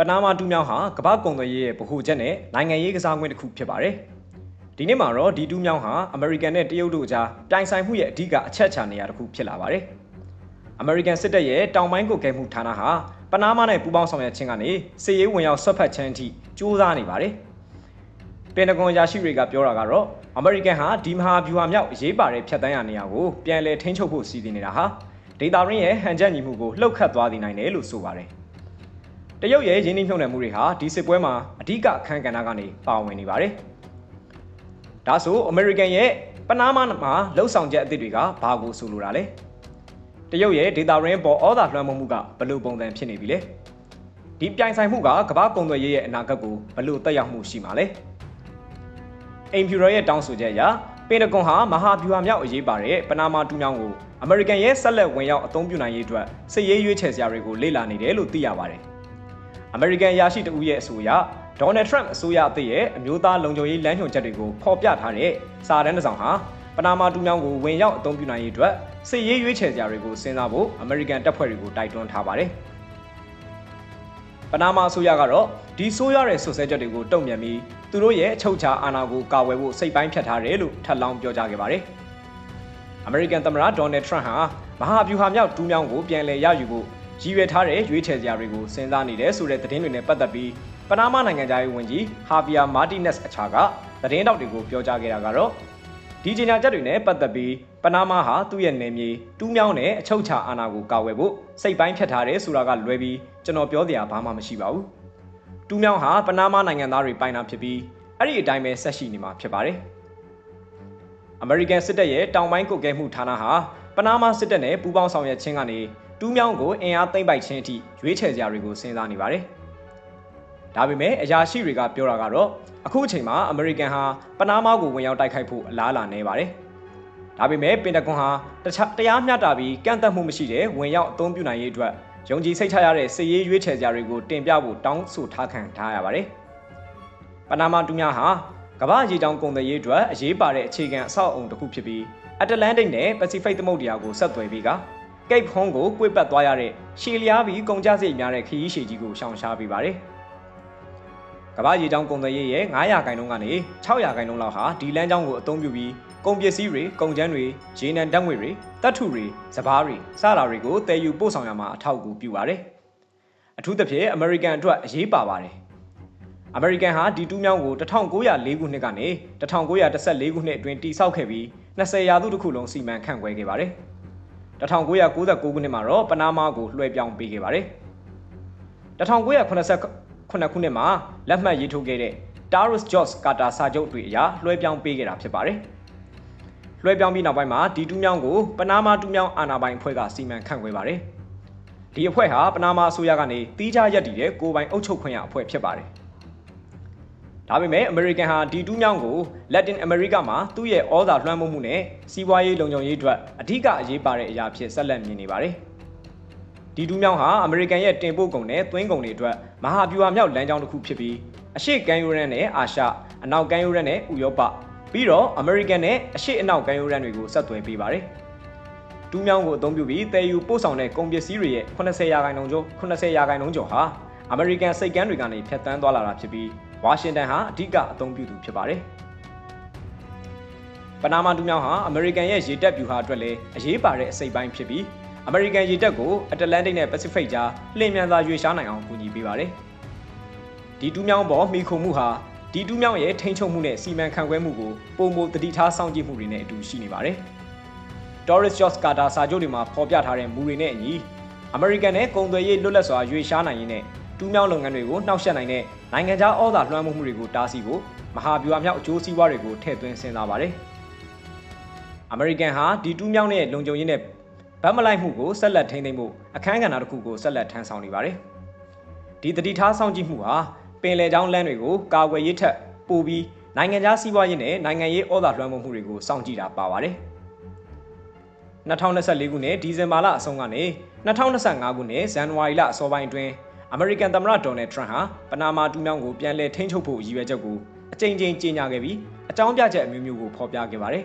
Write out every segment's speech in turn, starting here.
ပနာမာတူးမြောင်းဟာကမ္ဘာကုန်သွယ်ရေးရဲ့ဗဟိုချက်နဲ့နိုင်ငံရေးကစားကွင်းတစ်ခုဖြစ်ပါတယ်။ဒီနေ့မှာတော့ဒီတူးမြောင်းဟာအမေရိကန်နဲ့တရုတ်တို့ကြားပြိုင်ဆိုင်မှုရဲ့အဓိကအချက်ချာနေရာတစ်ခုဖြစ်လာပါတယ်။အမေရိကန်စစ်တပ်ရဲ့တောင်ပိုင်းကိုကဲမှုဌာနဟာပနာမာနဲ့ပူးပေါင်းဆောင်ရွက်ခြင်းကနေစစ်ရေးဝင်ရောက်ဆွတ်ဖက်ခြင်းအထိစ조사နေပါတယ်။ပင်တဂွန်ရာရှိတွေကပြောတာကတော့အမေရိကန်ဟာဒီမဟာဗျူဟာမြောက်အရေးပါတဲ့ဖြတ်တန်းရနေရာကိုပြန်လည်ထိန်းချုပ်ဖို့စီစဉ်နေတာဟာဒေတာရင်းရဲ့ဟန်ချက်ညီမှုကိုလှုပ်ခတ်သွားနိုင်တယ်လို့ဆိုပါတယ်။ တရုတ်ရဲ့ရင်းနှီးမြှုပ်နှံမှုတွေဟာဒီစစ်ပွဲမှာအဓိကအခန်းကဏ္ဍကနေပါဝင်နေပါတယ်။ဒါဆိုအမေရိကန်ရဲ့ပနားမားမှာလှုပ်ဆောင်ချက်အသစ်တွေကဘာကိုဆိုလိုတာလဲ။တရုတ်ရဲ့ဒေတာရင်းပေါ်ဩဇာလွှမ်းမိုးမှုကဘယ်လိုပုံစံဖြစ်နေပြီလဲ။ဒီပြိုင်ဆိုင်မှုကကမ္ဘာကုန်သွယ်ရေးရဲ့အနာဂတ်ကိုဘယ်လိုတက်ရောက်မှုရှိမှာလဲ။အိမ်ဖြူတော်ရဲ့တောင်းဆိုချက်အရပင်တဂွန်ဟာမဟာဗျူဟာမြောက်အရေးပါတဲ့ပနာမာတူးမြောင်းကိုအမေရိကန်ရဲ့ဆက်လက်ဝင်ရောက်အသုံးပြုနိုင်ရေးအတွက်စစ်ရေးရွေးချယ်စရာတွေကိုလေ့လာနေတယ်လို့သိရပါတယ်။ အမေရိကန်ရရှိတဦးရဲ့အဆိုအရဒေါ်နယ်ထရမ့်အစိုးရအသစ်ရဲ့အမျိုးသားလုံခြုံရေးလမ်းညွှန်ချက်တွေကိုဖော်ပြထားတဲ့စာတမ်းတစ်စောင်ဟာပနာမာတူးမြောင်းကိုဝင်ရောက်အသုံးပြုနိုင်ရေးအတွက်စစ်ရေးရွေးချယ်စရာတွေကိုစဉ်းစားဖို့အမေရိကန်တပ်ဖွဲ့တွေကိုတိုက်တွန်းထားပါတယ်။ပနာမာအစိုးရကတော့ဒီဆိုးရတဲ့ဆွဆွဲချက်တွေကိုတုံ့ပြန်ပြီးသူတို့ရဲ့အချုပ်ချာအာဏာကိုကာဝယ်ဖို့စိတ်ပိုင်းဖြတ်ထားတယ်လို့ထပ်လောင်းပြောကြားခဲ့ပါတယ်။အမေရိကန်သမ္မတဒေါ်နယ်ထရန့်ဟာမဟာဗျူဟာမြောက်တူးမြောင်းကိုပြန်လည်ရယူဖို့ ရည်ရွယ်ထားတဲ့ရွေးချယ်စရာတွေကိုစဉ်းစားနေတယ်ဆိုတဲ့သတင်းတွေနဲ့ပတ်သက်ပြီးပနာမာနိုင်ငံသားရေးဝန်ကြီးဟာဗီယာမာတီနက်စ်အခြားကသတင်းတောက်တွေကိုပြောကြားခဲ့တာကတော့ဒီကြေညာချက်တွေနဲ့ပတ်သက်ပြီးပနာမာဟာသူ့ရဲ့နယ်မြေတူးမြောင်းနဲ့အချုပ်ချာအာဏာကိုကာဝယ်ဖို့စိတ်ပိုင်းဖြတ်ထားတယ်ဆိုတာကလွဲပြီးကျွန်တော်ပြောစရာဘာမှမရှိပါဘူး။တူးမြောင်းဟာပနာမာနိုင်ငံသားတွေပိုင်တာဖြစ်ပြီးအဲ့ဒီအတိုင်းပဲဆက်ရှိနေမှာဖြစ်ပါတယ်။အမေရိကန်စစ်တပ်ရဲ့တောင်ပိုင်းကုတ်ကဲမှုဌာနဟာပနာမာစစ်တပ်နဲ့ပူးပေါင်းဆောင်ရွက်ခြင်းကနေ တူးမြောင်းကိုအင်အားသိမ့်ပိုက်ခြင်းအထိရွေးချယ်စရာတွေကိုစဉ်းစားနေပါတယ်။ဒါပေမဲ့အရာရှိတွေကပြောတာကတော့အခုအချိန်မှာအမေရိကန်ဟာပနာမာကိုဝင်ရောက်တိုက်ခိုက်ဖို့အလားအလာနေပါတယ်။ဒါပေမဲ့ပင်တဂွန်ဟာတခြားတရားမျှတပြီးကန့်သက်မှုမရှိတဲ့ဝင်ရောက်အသုံးပြုနိုင်ရေးအတွက်ယုံကြည်စိတ်ချရတဲ့စစ်ရေးရွေးချယ်စရာတွေကိုတင်ပြဖို့တောင်းဆိုထားခံထားရပါတယ်။ပနာမာတူများဟာကမ္ဘာရေကြောင်းကုန်သွယ်ရေးအတွက်အရေးပါတဲ့အခြေခံအဆောက်အအုံတစ်ခုဖြစ်ပြီးအတ္တလန္တိတ်နဲ့ပစိဖိတ်သမုဒ္ဒရာကိုဆက်သွယ်ပြီးက ကိတ်ဖုံးကိုကွေ့ပတ်သွားရတဲ့ရှည်လျားပြီးကုန်ကျစရိတ်များတဲ့ခရီးရှည်ကြီးကိုရှောင်ရှားပေးပါတယ်။ကမ္ဘာရေကြောင်းကုန်သွယ်ရေးရဲ့900ခိုင်နှုန်းကနေ600ခိုင်နှုန်းလောက်ဟာဒီလမ်းကြောင်းကိုအသုံးပြုပြီးကုန်ပစ္စည်းတွေကုန်ကျန်းတွေရေနံဓာတ်ငွေတွေတပ်ထုတွေစပားတွေစတာတွေကိုတည်ယူပို့ဆောင်ရမှာအထောက်အကူပြုပါတယ်။အထူးသဖြင့်အမေရိကန်အတွက်အရေးပါပါတယ်။အမေရိကန်ဟာဒီတူးမြောင်းကို1904ခုနှစ်ကနေ1914ခုနှစ်အတွင်းတည်ဆောက်ခဲ့ပြီး20ရာစုတစ်ခုလုံးစီမံခန့်ခွဲခဲ့ပါတယ်။ 1999ခုနှစ်မှာတော့ပနာမာကိုလွှဲပြောင်းပေးခဲ့ပါတယ်။1989ခုနှစ်မှာလက်မှတ်ရေးထိုးခဲ့တဲ့ Taurus Jos Carter စာချုပ်တွေအရလွှဲပြောင်းပေးခဲ့တာဖြစ်ပါတယ်။လွှဲပြောင်းပြီးနောက်ပိုင်းမှာဒီတူးမြောင်းကိုပနာမာတူးမြောင်းအာဏာပိုင်အဖွဲ့ကစီမံခန့်ခွဲပါတယ်။ဒီအဖွဲ့ဟာပနာမာအစိုးရကနေတီးခြားရက်တည်တဲ့ကိုပိုင်အုပ်ချုပ်ခွင့်ရအဖွဲ့ဖြစ်ပါတယ်။ ဒါပေမဲ့အမေရိကန်ဟာဒီတူးမြောင်းကိုလက်တင်အမေရိကမှာသူ့ရဲ့ဩဇာလွှမ်းမိုးမှုနဲ့စီးပွားရေးလုံခြုံရေးအတွက်အဓိကအရေးပါတဲ့အရာဖြစ်ဆက်လက်မြင်နေပါတယ်။ဒီတူးမြောင်းဟာအမေရိကန်ရဲ့တင်ပို့ကုန်နဲ့သွင်းကုန်တွေအတွက်မဟာဗျူဟာမြောက်လမ်းကြောင်းတစ်ခုဖြစ်ပြီးအရှေ့ကမ်းရိုးတန်းနဲ့အာရှအနောက်ကမ်းရိုးတန်းနဲ့ဥရောပပြီးတော့ American နဲ့အရှိအနောက်ကမ်းရိုးတန်းတွေကိုဆက်သွယ်ပေးပါတယ်။တူးမြောင်းကိုအသုံးပြုပြီးတည်ယူပို့ဆောင်တဲ့ကုန်ပစ္စည်းတွေရဲ့80ရာခိုင်နှုန်းကျော်80ရာခိုင်နှုန်းကျော်ဟာ American စိတ်ကမ်းတွေကနေဖြတ်တန်းသွားလာတာဖြစ်ပြီး ဝါရှင်တန်ဟာအဓိကအသုံးပြုသူဖြစ်ပါတယ်။ပနာမာတူးမြောင်းဟာ American ရဲ့ရေတပ်ဗျူဟာအတွက်လည်းအရေးပါတဲ့အစိပ်ပိုင်းဖြစ်ပြီး American ရေတပ်ကို Atlantic နဲ့ Pacific ကြားလှည့်မြန်စွာရွေ့ရှားနိုင်အောင်ကူညီပေးပါတယ်။ဒီတူးမြောင်းပေါ်မိခုမှုဟာဒီတူးမြောင်းရဲ့ထိန်းချုပ်မှုနဲ့စီမံခန့်ခွဲမှုကိုပုံမတတိထားစောင့်ကြည့်မှုတွေနဲ့အတူရှိနေပါတယ်။ Doris Jones Carter စာချုပ်တွေမှာဖော်ပြထားတဲ့မူတွေနဲ့အညီအမေရိကန်နဲ့ကုန်သွယ်ရေးလွတ်လပ်စွာရွေ့ရှားနိုင်ရင်းနဲ့ တူးမြောင်းလုပ်ငန်းတွေကိုနှောက်ယှက်နိုင်တဲ့နိုင်ငံခြားဩဇာလွှမ်းမိုးမှုတွေကိုတားဆီးဖို့မဟာဗျူဟာမြောက်အကျိုးစီးပွားတွေကိုထည့်သွင်းစဉ်းစားပါတယ်။အမေရိကန်ဟာဒီတူးမြောင်းရဲ့လုံခြုံရေးနဲ့ဗတ်မလိုက်မှုကိုဆက်လက်ထိန်းသိမ်းဖို့အခမ်းကဏ္ဍတစ်ခုကိုဆက်လက်ထမ်းဆောင်နေပါတယ်။ဒီတတိထားစောင့်ကြည့်မှုဟာပင်လယ်ကြောင်းလမ်းတွေကိုကာကွယ်ရေးထက်ပိုပြီးနိုင်ငံခြားစီးပွားရေးနဲ့နိုင်ငံရေးဩဇာလွှမ်းမိုးမှုတွေကိုစောင့်ကြည့်တာပါပါတယ်။2024ခုနှစ်ဒီဇင်ဘာလအဆုံးကနေ2025ခုနှစ်ဇန်နဝါရီလအစောပိုင်းအတွင်း အမေရိကန်သမ္မတဒေါ်နယ်ထရန့်ဟာပနာမာတူးမြောင်းကိုပြန်လည်ထိန်းချုပ်ဖို့ရည်ရွယ်ချက်ကိုအကြိမ်ကြိမ်ကြေညာခဲ့ပြီးအကြောင်းပြချက်အမျိုးမျိုးကိုဖော်ပြခဲ့ပါတယ်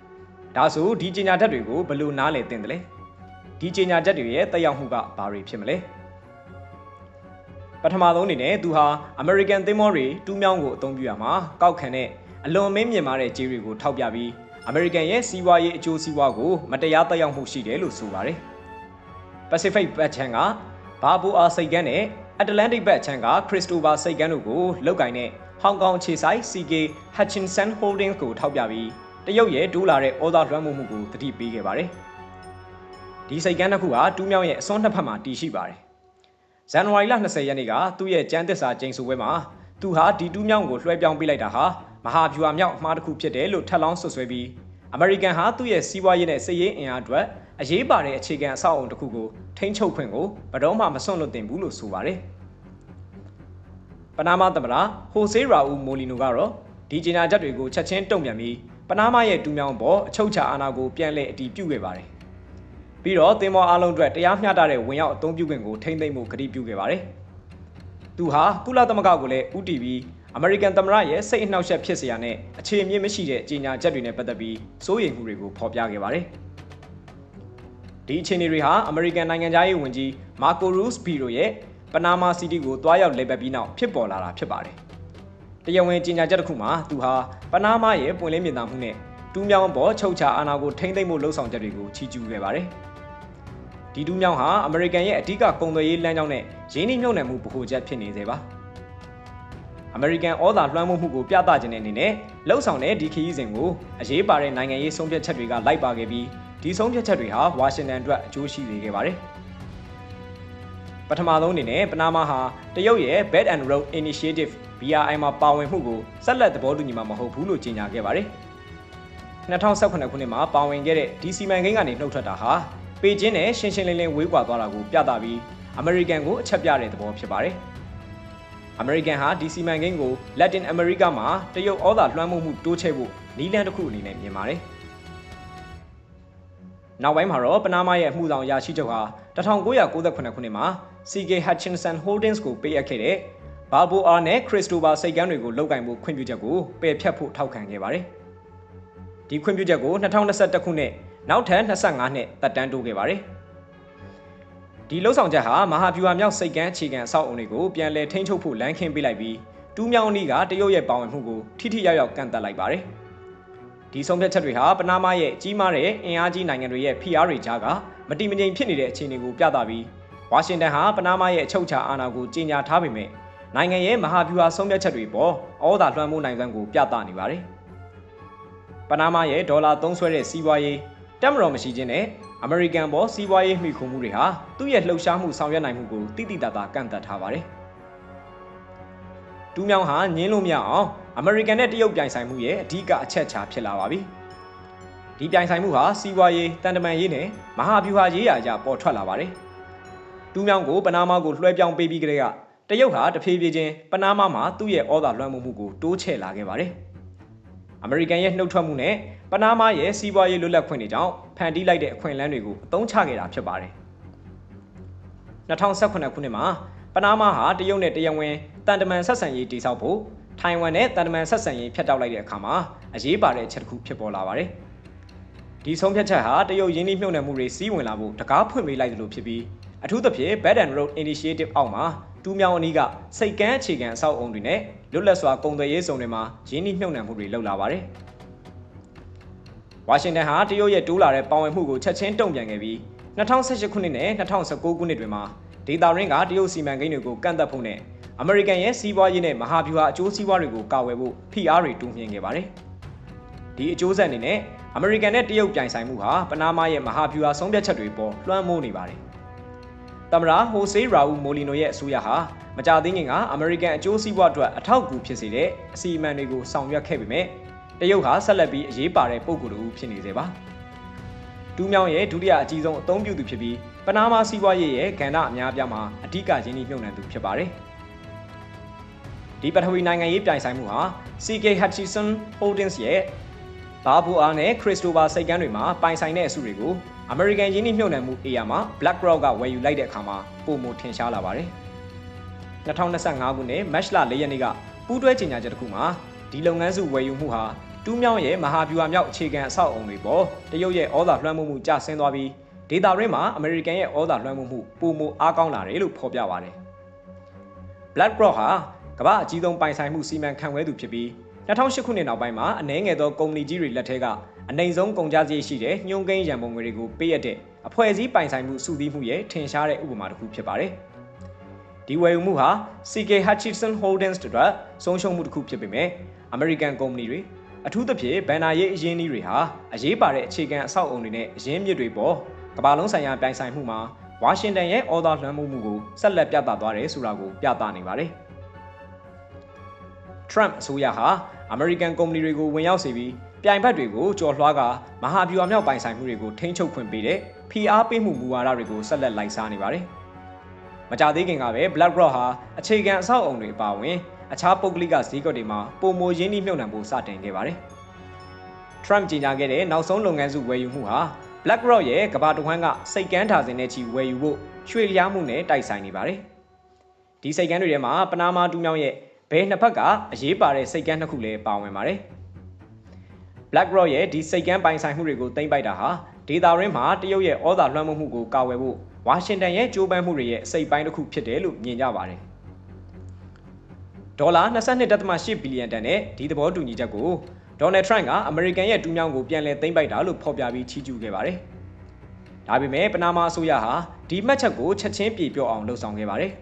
။ဒါဆိုဒီကြေညာချက်တွေကိုဘယ်လိုနားလည်သင့်တယ်လဲ။ဒီကြေညာချက်တွေရဲ့တက်ရောက်မှုကဘာတွေဖြစ်မလဲ။ပထမဆုံးအနေနဲ့သူဟာ American သင်းမောတွေတူးမြောင်းကိုအသုံးပြုရမှာကောက်ခံတဲ့အလွန်မင်းမြင်မာတဲ့ကြေးတွေကိုထောက်ပြပြီး American ရဲ့စီးပွားရေးအကျိုးစီးပွားကိုမတရားသက်ရောက်မှုရှိတယ်လို့ဆိုပါတယ်။ Pacific ဘက်ခြမ်းက ဘာဘူအာစိတ်ကမ်းနဲ့ Atlantic ဘက်ခြမ်းက Christopher စိတ်ကမ်းတို့ကိုလုတ်ကင်တဲ့ဟောင်ကောင်ခြေဆိုင် CK Hutchinson Holdings ကိုထောက်ပြပြီးတရုတ်ရဲ့ဒူးလာတဲ့ဩဇာလွှမ်းမိုးမှုကိုတတိပေးခဲ့ပါတယ်။ဒီစိတ်ကမ်းတစ်ခုဟာတူးမြောင်းရဲ့အစွန်းနှစ်ဖက်မှာတည်ရှိပါတယ်။ဇန်နဝါရီလ20ရက်နေ့ကသူ့ရဲ့ကျန်းသစ္စာကျိန်ဆိုပွဲမှာသူဟာဒီတူးမြောင်းကိုလွှဲပြောင်းပေးလိုက်တာဟာမဟာဗျူဟာမြောက်မှားတစ်ခုဖြစ်တယ်လို့ထပ်လောင်းဆွဆွဲပြီးအမေရိကန်ဟာသူ့ရဲ့စီးပွားရေးနဲ့စစ်ရေးအင်အားအတွက် အရေးပါတဲ့အခြေခံအဆောက်အုံတစ်ခုကိုထိန်းချုပ်ခွင့်ကိုဘယ်တော့မှမစွန့်လွတ်သင့်ဘူးလို့ဆိုပါတယ်။ပနာမသမ္မတဟိုဆေးရာဦးမိုလီနိုကတော့ဒီကြေညာချက်တွေကိုချက်ချင်းတုံ့ပြန်ပြီးပနာမရဲ့တူးမြောင်းပေါ်အချုပ်ချာအာဏာကိုပြန်လည်အတည်ပြုခဲ့ပါတယ်။ပြီးတော့သင်္ဘောအားလုံးအတွက်တရားမျှတတဲ့ဝင်ရောက်အသုံးပြုခွင့်ကိုထိန်းသိမ်းဖို့ကတိပြုခဲ့ပါတယ်။သူဟာကုလသမဂ္ဂကိုလည်းဥတီပြီးအမေရိကန်သမ္မတရဲ့စိတ်အနှောက်အယှက်ဖြစ်စရာနဲ့အခြေအမြင့်မရှိတဲ့ကြေညာချက်တွေနဲ့ပတ်သက်ပြီးစိုးရိမ်မှုတွေကိုဖော်ပြခဲ့ပါတယ်။ ဒီအခြေအနေတွေဟာအမေရိကန်နိုင်ငံသားရေးဝန်ကြီးမာကိုရူးစ်ဘီရိုရဲ့ပနာမာစီတီကိုတွားရောက်လေပတ်ပြီးနောက်ဖြစ်ပေါ်လာတာဖြစ်ပါတယ်။တရားဝင်ကြေညာချက်တစ်ခုမှာသူဟာပနာမာရဲ့ပွင့်လင်းမြင်သာမှုနဲ့တူးမြောင်းပေါ်ချုပ်ချအာဏာကိုထိမ့်သိမ့်မှုလှုံ့ဆော်ချက်တွေကိုချီးကျူးခဲ့ပါတယ်။ဒီတူးမြောင်းဟာအမေရိကန်ရဲ့အဓိကကုန်သွယ်ရေးလမ်းကြောင်းနဲ့ရင်းနှီးမြှုပ်နှံမှုဗဟိုချက်ဖြစ်နေသေးပါ။အမေရိကန်ဩဇာလွှမ်းမိုးမှုကိုပြသခြင်းတဲ့အနေနဲ့လှုပ်ဆောင်တဲ့ဒီခရီးစဉ်ကိုအရေးပါတဲ့နိုင်ငံရေးဆုံးဖြတ်ချက်တွေကလိုက်ပါခဲ့ပြီး ဒီဆုံးဖြတ်ချက်တွေဟာဝါရှင်တန်အတွက်အကျိုးရှိစေခဲ့ပါတယ်။ပထမဆုံးအနေနဲ့ပနာမာဟာတရုတ်ရဲ့ Belt and Road Initiative BRI မှာပါဝင်မှုကိုဆက်လက်သဘောတူညီမှာမဟုတ်ဘူးလို့ကြေညာခဲ့ပါတယ်။2018ခုနှစ်မှာပါဝင်ခဲ့တဲ့ဒီစီမံကိန်းကနေနှုတ်ထွက်တာဟာပေကျင်းနဲ့ရှင်းရှင်းလင်းလင်းဝေးကွာသွားတာကိုပြသပြီးအမေရိကန်ကိုအချက်ပြတဲ့သဘောဖြစ်ပါတယ်။အမေရိကန်ဟာဒီစီမံကိန်းကိုလက်တင်အမေရိကမှာတရုတ်ဩဇာလွှမ်းမိုးမှုတိုးချဲ့ဖို့နည်းလမ်းတစ်ခုအနေနဲ့မြင်ပါတယ်။ နောက်ပိုင်းမှာတော့ပနာမရဲ့အမှုဆောင်ရာရှိချုပ်ဟာ1998ခုနှစ်မှာ CK Hutchinson Holdings ကိုပေးအပ်ခဲ့တဲ့ Balboa နဲ့ Christopher စိတ်ကမ်းတွေကိုလုတ်ကင်ဖို့ခွင့်ပြုချက်ကိုပယ်ဖျက်ဖို့ထောက်ခံခဲ့ပါတယ်။ဒီခွင့်ပြုချက်ကို2021ခုနှစ်နောက်ထပ်25နှစ်သက်တမ်းတိုးခဲ့ပါတယ်။ဒီလှုပ်ဆောင်ချက်ဟာမဟာဗျူဟာမြောက်စိတ်ကမ်းအခြေခံအဆောက်အုံတွေကိုပြန်လည်ထိန်းချုပ်ဖို့လမ်းခင်းပေးလိုက်ပြီးတူးမြောင်းနီးကတရုတ်ရဲ့ပါဝင်မှုကိုထိထိရောက်ရောက်ကန့်သတ်လိုက်ပါတယ်။ ဒီဆုံးဖြတ်ချက်တွေဟာပနာမရဲ့ကြီးမားတဲ့အင်အားကြီးနိုင်ငံတွေရဲ့ဖိအားတွေကြားကမတိမငြိမ်ဖြစ်နေတဲ့အခြေအနေကိုပြသပြီးဝါရှင်တန်ဟာပနာမရဲ့အချုပ်အခြာအာဏာကိုကြီးညာထားပေမဲ့နိုင်ငံရဲ့မဟာဗျူဟာဆုံးဖြတ်ချက်တွေပေါ်ဩဇာလွှမ်းမိုးနိုင်စွမ်းကိုပြသနေပါတယ်။ပနာမရဲ့ဒေါ်လာသုံးဆွဲတဲ့စီးပွားရေးတက်မတော်မရှိခြင်းနဲ့အမေရိကန်ပေါ်စီးပွားရေးမှီခိုမှုတွေဟာသူ့ရဲ့လှုပ်ရှားမှုဆောင်ရွက်နိုင်မှုကိုတိတိတသာကန့်သတ်ထားပါတယ်။တူးမြောင်းဟာညင်းလို့မရအောင် အမေရိကန်နဲ့တရုတ်ပြိုင်ဆိုင်မှုရဲ့အဓိကအချက်ချာဖြစ်လာပါပြီ။ဒီပြိုင်ဆိုင်မှုဟာစီးပွားရေးတန်တမန်ရေးနဲ့မဟာဗျူဟာရေးရာကြပေါ်ထွက်လာပါတယ်။တူးမြောင်းကိုပနားမားကိုလွှဲပြောင်းပေးပြီးကြတဲ့ကတရုတ်ဟာတဖြည်းဖြည်းချင်းပနားမားမှာသူ့ရဲ့ဩဇာလွှမ်းမိုးမှုကိုတိုးချဲ့လာခဲ့ပါတယ်။အမေရိကန်ရဲ့နှုတ်ထွက်မှုနဲ့ပနားမားရဲ့စီးပွားရေးလွတ်လပ်ခွင့်တွေကြောင့်ဖန်တီးလိုက်တဲ့အခွင့်အလမ်းတွေကိုအသုံးချခဲ့တာဖြစ်ပါတယ်။2018ခုနှစ်မှာပနားမားဟာတရုတ်နဲ့တရားဝင်တန်တမန်ဆက်ဆံရေးတည်ဆောက်ဖို့ ထိုင်ဝမ်နဲ့တန်တမန်ဆက်ဆံရေးဖျက်တောက်လိုက်တဲ့အခါမှာအရေးပါတဲ့အချက်တစ်ခုဖြစ်ပေါ်လာပါတယ်။ဒီဆုံးဖြတ်ချက်ဟာတရုတ်ရင်းနှီးမြှုပ်နှံမှုတွေစီးဝင်လာဖို့တကားဖွင့်ပေးလိုက်သလိုဖြစ်ပြီးအထူးသဖြင့် Belt and Road Initiative အောက်မှာတူးမြောင်းအနီးကစိတ်ကမ်းအခြေခံအဆောက်အုံတွေနဲ့လွတ်လပ်စွာကုန်သွယ်ရေးစုံတွေမှာရင်းနှီးမြှုပ်နှံမှုတွေလုပ်လာပါတယ်။ဝါရှင်တန်ဟာတရုတ်ရဲ့တိုးလာတဲ့ပါဝင်မှုကိုချက်ချင်းတုံ့ပြန်ခဲ့ပြီး2018ခုနှစ်နဲ့2019ခုနှစ်တွေမှာဒေတာရင်းကတရုတ်စီမံကိန်းတွေကိုကန့်သတ်ဖို့နဲ့ အမေရိကန်ရဲ့စီးပွားရေးနဲ့မဟာဗျူဟာအကျိုးစီးပွားတွေကိုကာကွယ်ဖို့ဖိအားတွေတိုးမြှင့်ခဲ့ပါတယ်။ဒီအကျိုးဆက်အနေနဲ့အမေရိကန်နဲ့တရုတ်ပြိုင်ဆိုင်မှုဟာပနားမားရဲ့မဟာဗျူဟာဆုံးဖြတ်ချက်တွေပေါ်လွှမ်းမိုးနေပါတယ်။သမ္မတဟိုဆေးရာဦးမိုလီနိုရဲ့အဆိုအရဟာမကြသေးခင်ကအမေရိကန်အကျိုးစီးပွားအတွက်အထောက်အကူဖြစ်စေတဲ့အစီအမံတွေကိုဆောင်ရွက်ခဲ့ပေမဲ့တရုတ်ဟာဆက်လက်ပြီးအရေးပါတဲ့ပုံကိုယ်တူဖြစ်နေစေပါတူးမြောင်းရဲ့ဒုတိယအကြီးဆုံးအသုံးပြုသူဖြစ်ပြီးပနားမားစီးပွားရေးရဲ့ကဏ္ဍအများပြားမှာအဓိကရင်းနှီးမြှုပ်နှံသူဖြစ်ပါတယ် ဒီပထဝီနိုင်ငံရေးပြိုင်ဆိုင်မှုဟာ CK Hutchison Holdings ရဲ့ဘာဘူအာနဲ့ Christopher စိတ်ကမ်းတွေမှာပိုင်ဆိုင်တဲ့အစုတွေကို American ရင်းနှီးမြှုပ်နှံမှု area မှာ BlackRock ကဝယ်ယူလိုက်တဲ့အခါမှာပုံမထင်ရှားလာပါတယ်2025ခုနှစ် March လ4ရက်နေ့ကပူးတွဲကြေညာချက်တစ်ခုမှာဒီလုပ်ငန်းစုဝယ်ယူမှုဟာတူးမြောင်းရဲ့မဟာဗျူဟာမြောက်အခြေခံအဆောက်အအုံတွေပေါ်တရုတ်ရဲ့ဩဇာလွှမ်းမိုးမှုကျဆင်းသွားပြီးဒေတာရင်းမှာအမေရိကန်ရဲ့ဩဇာလွှမ်းမိုးမှုပိုမိုအားကောင်းလာတယ်လို့ဖော်ပြပါတယ်။ BlackRock ဟာ ကမ္ဘာအကြီးဆုံးပိုင်ဆိုင်မှုစီမံခန့်ခွဲသူဖြစ်ပြီး2008ခုနှစ်နောက်ပိုင်းမှာအနည်းငယ်သောကုမ္ပဏီကြီးတွေလက်ထက်ကအနိုင်ဆုံးကုန်ကျစရိတ်ရှိတဲ့ညှို့ကိန်းရန်ပုံငွေတွေကိုပေးရတဲ့အဖွဲ့အစည်းပိုင်ဆိုင်မှုစုစည်းမှုရဲ့ထင်ရှားတဲ့ဥပမာတစ်ခုဖြစ်ပါတယ်။ဒီဝယ်ယူမှုဟာ CK Hutchison Holdings တို့ဆုံးရှုံးမှုတစ်ခုဖြစ်ပေမဲ့ American ကုမ္ပဏီတွေအထူးသဖြင့်ဘန်နာရေးအရင်းအနှီးတွေဟာအရေးပါတဲ့အခြေခံအဆောက်အုံတွေနဲ့အရင်းမြစ်တွေပေါ်ကမ္ဘာလုံးဆိုင်ရာပြိုင်ဆိုင်မှုမှာဝါရှင်တန်ရဲ့အော်ဒါလွှမ်းမိုးမှုကိုဆက်လက်ပြသသွားတယ်ဆိုတာကိုပြသနေပါတယ်။ Trump အစိုးရဟာ American ကုမ္ပဏီတွေကိုဝင်ရောက်စေပြီးပြိုင်ဘက်တွေကိုကြော်လွှားကမဟာဗျူဟာမြောက်ပိုင်ဆိုင်မှုတွေကိုထိန်းချုပ်ခွင့်ပေးတဲ့ PR ပေးမှုမူဝါဒတွေကိုဆက်လက်လိုက်စားနေပါတယ်။မကြသေးခင်ကပဲ BlackRock ဟာအခြေခံအဆောက်အုံတွေအပါအဝင်အခြားပုဂ္ဂလိကဈေးကွက်တွေမှာပုံမိုရင်းနှီးမြှုပ်နှံဖို့စတင်ခဲ့ပါတယ်။ Trump ကြေညာခဲ့တဲ့နောက်ဆုံးလုပ်ငန်းစုဝယ်ယူမှုဟာ BlackRock ရဲ့ကမ္ဘာတစ်ဝန်းကစိတ်ကမ်းထားစဉ်နဲ့ချီဝယ်ယူဖို့ရွှေလျားမှုနဲ့တိုက်ဆိုင်နေပါတယ်။ဒီစိတ်ကမ်းတွေထဲမှာပနာမာတူးမြောင်းရဲ့ ဘဲနှစ်ဖက်ကအရေးပါတဲ့စိတ်ကမ်းနှစ်ခုလည်းပါဝင်ပါတယ်။ BlackRock ရဲ့ဒီစိတ်ကမ်းပိုင်ဆိုင်မှုတွေကိုတင်ပိုက်တာဟာဒေတာရင်းမှာတရုတ်ရဲ့ဩဇာလွှမ်းမိုးမှုကိုကာဝယ်ဖို့ဝါရှင်တန်ရဲ့ကြိုးပမ်းမှုတွေရဲ့အစိတ်ပိုင်းတစ်ခုဖြစ်တယ်လို့မြင်ကြပါတယ်။ဒေါ်လာ22.8ဘီလီယံတန်တဲ့ဒီသဘောတူညီချက်ကိုဒေါ်နယ်ထရန့်ကအမေရိကန်ရဲ့တူးမြောင်းကိုပြန်လည်သိမ်းပိုက်တာလို့ဖော်ပြပြီးချီးကျူးခဲ့ပါတယ်။ဒါပေမဲ့ပနာမာအစိုးရဟာဒီမှတ်ချက်ကိုချက်ချင်းပြေပြော့အောင်လှုံ့ဆော်ခဲ့ပါတယ်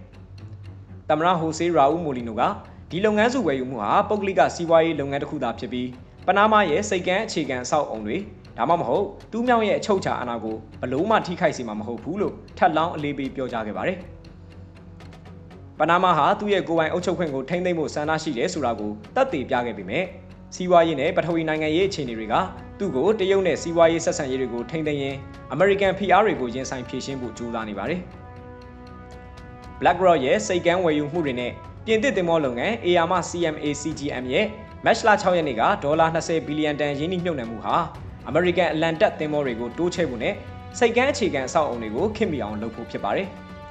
။သမရဟိုဆေးရာဦးမိုလီနိုက ဒီလုပ်ငန်းစုဝယ်ယူမှုဟာပုဂ္ဂလိကစီးပွားရေးလုပ်ငန်းတစ်ခုသာဖြစ်ပြီးပနာမာရဲ့စိတ်ကမ်းအခြေခံအဆောက်အုံတွေဒါမှမဟုတ်တူးမြောင်းရဲ့အချုပ်ချာအာဏာကိုဘလို့မှထိခိုက်စေမှာမဟုတ်ဘူးလို့ထပ်လောင်းအလေးပေးပြောကြားခဲ့ပါတယ်။ပနာမာဟာသူ့ရဲ့ကိုယ်ပိုင်အုပ်ချုပ်ခွင့်ကိုထိန်းသိမ်းဖို့ဆန္ဒရှိတယ်ဆိုတာကိုသက်သေပြခဲ့ပေမဲ့စီးပွားရေးနဲ့ပထဝီနိုင်ငံရေးအခြေအနေတွေကသူ့ကိုတရုတ်နဲ့စီးပွားရေးဆက်ဆံရေးတွေကိုထိန်းသိမ်းရင်းအမေရိကန် PR တွေကိုရင်ဆိုင်ဖြည့်ရှင်းဖို့ကြိုးစားနေပါတယ်။ BlackRock ရဲ့စိတ်ကမ်းဝယ်ယူမှုတွေနဲ့ ပြင်သစ်တင်မောလုပ်ငန်း ARM CMA CGM ရဲ့မက်လ6ရက်နေ့ကဒေါ်လာ20ဘီလီယံတန်ရင်းနှီးမြှုပ်နှံမှုဟာအမေရိကန်အလံတက်တင်မောတွေကိုတိုးချဲ့ဖို့နဲ့စိတ်ကမ်းအခြေခံအဆောက်အအုံတွေကိုခင်မီအောင်လုပ်ဖို့ဖြစ်ပါတယ်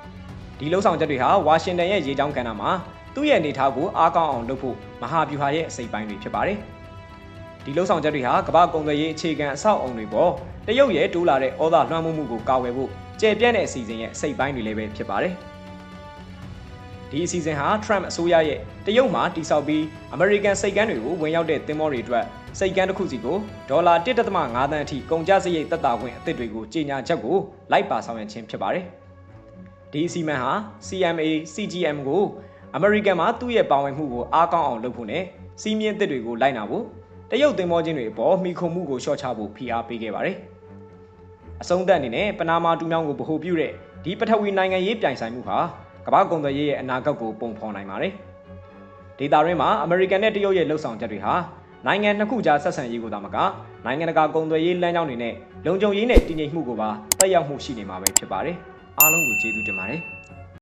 ။ဒီလှုံ့ဆော်ချက်တွေဟာဝါရှင်တန်ရဲ့ရေကြောင်းကဏ္ဍမှာသူ့ရဲ့နေထားကိုအားကောင်းအောင်လုပ်ဖို့မဟာဗျူဟာရဲ့အစိပ်ပိုင်းတွေဖြစ်ပါတယ်။ဒီလှုံ့ဆော်ချက်တွေဟာကမ္ဘာကုန်သွယ်ရေးအခြေခံအဆောက်အအုံတွေပေါ်တရုတ်ရဲ့တိုးလာတဲ့ဩဇာလွှမ်းမိုးမှုကိုကာဝယ်ဖို့ကြယ်ပြန့်တဲ့အစီအစဉ်ရဲ့အစိပ်ပိုင်းတွေလည်းပဲဖြစ်ပါတယ်။ ဒီအစီအစဉ်ဟာ Trump အစိုးရရဲ့တရုတ်မှာတိစောက်ပြီး American စိတ်ကမ်းတွေကိုဝင်ရောက်တဲ့သင်္ဘောတွေအတွက်စိတ်ကမ်းတစ်ခုစီကိုဒေါ်လာ1.5သန်းအထိကုန်ကျစရိတ်သက်သာခွင့်အသစ်တွေကိုကြေညာချက်ကိုလိုက်ပါဆောင်ရွက်ခြင်းဖြစ်ပါတယ်။ဒီအစီအမံဟာ CMA CGM ကို American မှာသူ့ရဲ့ပါဝင်မှုကိုအားကောင်းအောင်လုပ်ဖို့နဲ့စီးမြင့်အသစ်တွေကိုလိုက်နာဖို့တရုတ်သင်္ဘောချင်းတွေအပေါ်မိခုံမှုကိုလျှော့ချဖို့ဖိအားပေးခဲ့ပါတယ်။အဆုံးသတ်အနေနဲ့ပနာမာတူးမြောင်းကိုဗဟိုပြုတဲ့ဒီပထဝီနိုင်ငံရေးပြိုင်ဆိုင်မှုဟာ ကမ္ဘာကုန်သွယ်ရေးရဲ့အနာဂတ်ကိုပုံဖော်နိုင်ပါတယ်။ဒေတာရင်းမှာအမေရိကန်နဲ့တရုတ်ရဲ့လှုပ်ဆောင်ချက်တွေဟာနိုင်ငံနှစ်ခုကြားဆက်ဆံရေးကိုသာမကနိုင်ငံတကာကုန်သွယ်ရေးလမ်းကြောင်းတွေနဲ့လုံခြုံရေးနဲ့တည်ငြိမ်မှုကိုပါတက်ရောက်မှုရှိနေမှာပဲဖြစ်ပါတယ်။အားလုံးကိုကျေးဇူးတင်ပါတယ်။